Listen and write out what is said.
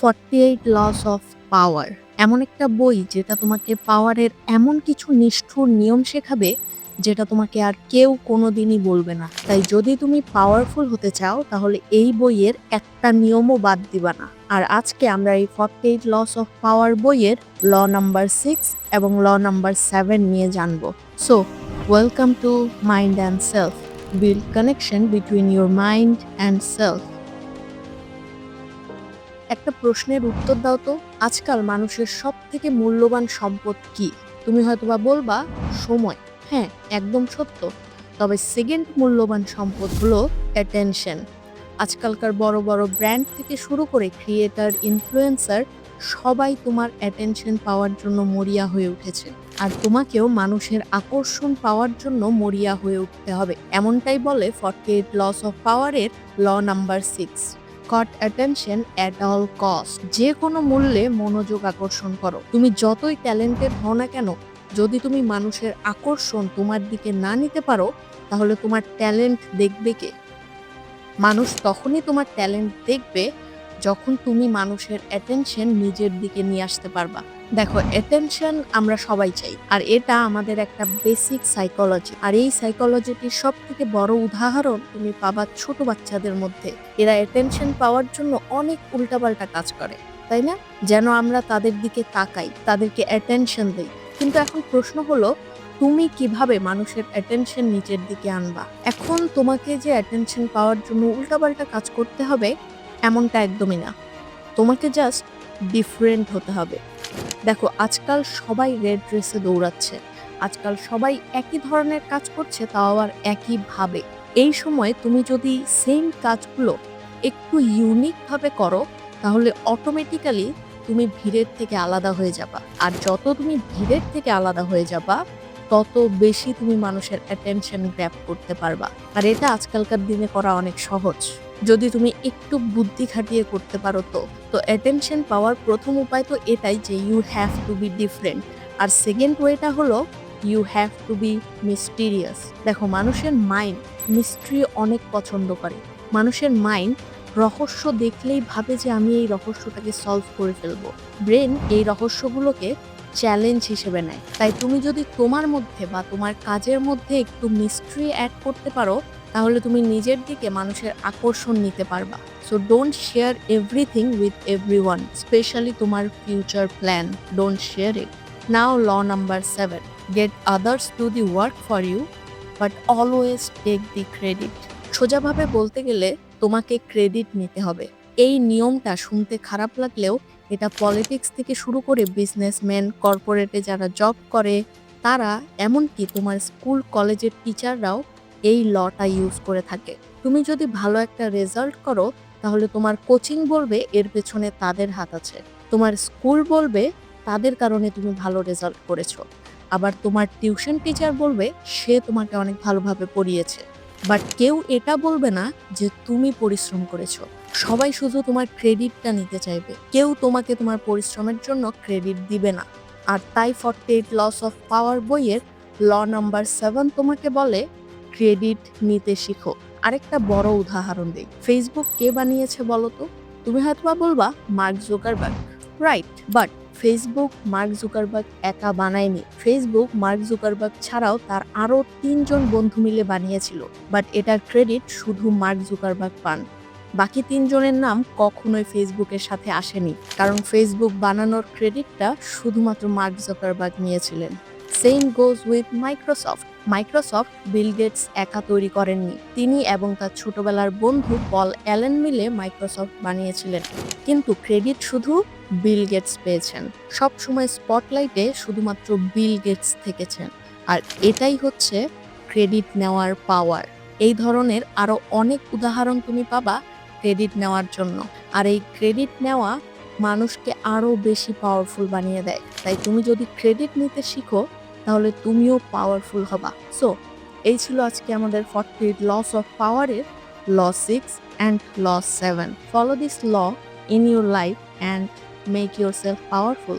Forty eight laws of power এমন একটা বই যেটা তোমাকে পাওয়ারের এমন কিছু নিষ্ঠুর নিয়ম শেখাবে যেটা তোমাকে আর কেউ কোনোদিনই বলবে না। তাই যদি তুমি পাওয়ারফুল হতে চাও, তাহলে এই বইয়ের একটা নিয়মও বাদ দিবা না। আর আজকে আমরা এই forty eight laws of power বইয়ের ল নাম্বার সিক্স এবং ল নাম্বার সেভেন নিয়ে জানব। So welcome to mind and self build connection between your mind and self একটা প্রশ্নের উত্তর দাও তো। আজকাল মানুষের সব থেকে মূল্যবান সম্পদ কি? তুমি হয়তো বা বলবা, সময়। হ্যাঁ একদম সত্য। তবে সেকেন্ড মূল্যবান সম্পদ হলো অ্যাটেনশন আজকালকার বড় বড় ব্র্যান্ড থেকে শুরু করে ক্রিয়েটার ইনফ্লুয়েন্সার সবাই তোমার অ্যাটেনশন পাওয়ার জন্য মরিয়া হয়ে উঠেছে। আর তোমাকেও মানুষের আকর্ষণ পাওয়ার জন্য মরিয়া হয়ে উঠতে হবে। এমনটাই বলে ফর্টি এইট লস অফ পাওয়ারের law number six court attention at all cost যে কোনো মূল্যে মনোযোগ আকর্ষণ করো। তুমি যতই ট্যালেন্টেড হও না কেন, যদি তুমি মানুষের আকর্ষণ তোমার দিকে না নিতে পারো, তাহলে তোমার ট্যালেন্ট দেখবে কে? মানুষ তখনই তোমার ট্যালেন্ট দেখবে যখন তুমি মানুষের অ্যাটেনশন নিজের দিকে নিয়ে আসতে পারবা। দেখো অ্যাটেনশন আমরা সবাই চাই, আর এটা আমাদের একটা বেসিক সাইকোলজি আর এই সাইকোলজিটির সব থেকে বড় উদাহরণ তুমি পাবা ছোট বাচ্চাদের মধ্যে। এরা অ্যাটেনশন পাওয়ার জন্য অনেক উল্টাপাল্টা কাজ করে, তাই না? যেন আমরা তাদের দিকে তাকাই, তাদেরকে অ্যাটেনশন দিই। কিন্তু এখন প্রশ্ন হলো, তুমি কীভাবে মানুষের অ্যাটেনশন নিচের দিকে আনবা? এখন তোমাকে যে অ্যাটেনশন পাওয়ার জন্য উল্টাপাল্টা কাজ করতে হবে, এমনটা একদমই না। তোমাকে জাস্ট ডিফারেন্ট হতে হবে। দেখো, আজকাল সবাই রেড ড্রেসে দৌড়াচ্ছে। আজকাল সবাই একই ধরনের কাজ করছে, তাও আবার একইভাবে। এই সময় তুমি যদি সেম কাজগুলো একটু ইউনিকভাবে করো, তাহলে অটোমেটিক্যালি তুমি ভিড়ের থেকে আলাদা হয়ে যাবা। আর যত তুমি ভিড়ের থেকে আলাদা হয়ে যাবা, তত বেশি তুমি মানুষের অ্যাটেনশন গ্র্যাপ করতে পারবা। আর এটা আজকালকার দিনে করা অনেক সহজ। যদি তুমি একটু বুদ্ধি খাটিয়ে করতে পারো তো। তো অ্যাটেনশন পাওয়ার প্রথম উপায় তো এটাই যে you have to be different R second ওয়েটা হলো you have to be mysterious দেখো, মানুষের মাইন্ড মিস্ট্রি অনেক পছন্দ করে। মানুষের মাইন্ড রহস্য দেখলেই ভাবে যে আমি এই রহস্যটাকে সলভ করে ফেলব। ব্রেন এই রহস্যগুলোকে চ্যালেঞ্জ হিসেবে নেয়। তাই তুমি যদি তোমার মধ্যে বা তোমার কাজের মধ্যে একটু মিস্ট্রি অ্যাড করতে পারো তাহলে তুমি নিজের দিকে মানুষের আকর্ষণ নিতে পারবা। So don't share everything with every one specially তোমার future plan don't share it now law number seven get others to the work for you but always take the credit সোজাভাবে বলতে গেলে তোমাকে ক্রেডিট নিতে হবে। এই নিয়মটা শুনতে খারাপ লাগলেও এটা পলিটিক্স থেকে শুরু করে বিজনেসম্যান কর্পোরেটে যারা জব করে, তারা এমনকি তোমার স্কুল কলেজের টিচাররাও এই লটা ইউজ করে থাকে। তুমি যদি ভালো একটা রেজাল্ট করো, তাহলে তোমার কোচিং বলবে, এর পেছনে তাদের হাত আছে। তোমার স্কুল বলবে, তাদের কারণে তুমি ভালো রেজাল্ট করেছ। আবার তোমার টিউশন টিচার বলবে, সে তোমাকে অনেক ভালোভাবে পড়িয়েছে। বাট কেউ এটা বলবে না যে তুমি পরিশ্রম করেছ। সবাই শুধু তোমার ক্রেডিটটা নিতে চাইবে। কেউ তোমাকে তোমার পরিশ্রমের জন্য ক্রেডিট দিবে না। আর তাই forty eight laws of power বইয়ের ল নাম্বার সেভেন তোমাকে বলে ক্রেডিট নিতে শিখো। আরেকটা বড় উদাহরণ দিই। ফেসবুক কে বানিয়েছে বলো তো তুমি হয়তোবা বলবা, Mark Zuckerberg. Right but Facebook Mark Zuckerberg একা বানায়নি। ফেসবুক মার্ক জুকারবার্গ ছাড়াও তার আরও তিনজন বন্ধু মিলে বানিয়েছিল বাট এটার ক্রেডিট শুধু মার্ক জুকারবার্গ পান। বাকি তিনজনের নাম কখনোই ফেসবুকের সাথে আসেনি, কারণ ফেসবুক বানানোর ক্রেডিটটা শুধুমাত্র মার্ক জুকারবার্গ নিয়েছিলেন। Same goes with Microsoft Microsoft Bill Gates একা তৈরি করেননি। তিনি এবং তার ছোটবেলার বন্ধু পল অ্যালেন মিলে মাইক্রোসফট বানিয়েছিলেন। কিন্তু ক্রেডিট শুধু বিল গেটস পেয়েছেন। সব সময় স্পটলাইটে শুধুমাত্র বিল গেটস থেকেছেন। আর এটাই হচ্ছে ক্রেডিট নেওয়ার পাওয়ার। এই ধরনের আরও অনেক উদাহরণ তুমি পাবা ক্রেডিট নেওয়ার জন্য। আর এই ক্রেডিট নেওয়া মানুষকে আরও বেশি পাওয়ারফুল বানিয়ে দেয়। তাই তুমি যদি ক্রেডিট নিতে শিখো তাহলে তুমিও পাওয়ারফুল হবা। সো এই ছিল আজকে আমাদের ফর্টি লস অফ পাওয়ারের law six and law seven follow this law in your life and make your self powerful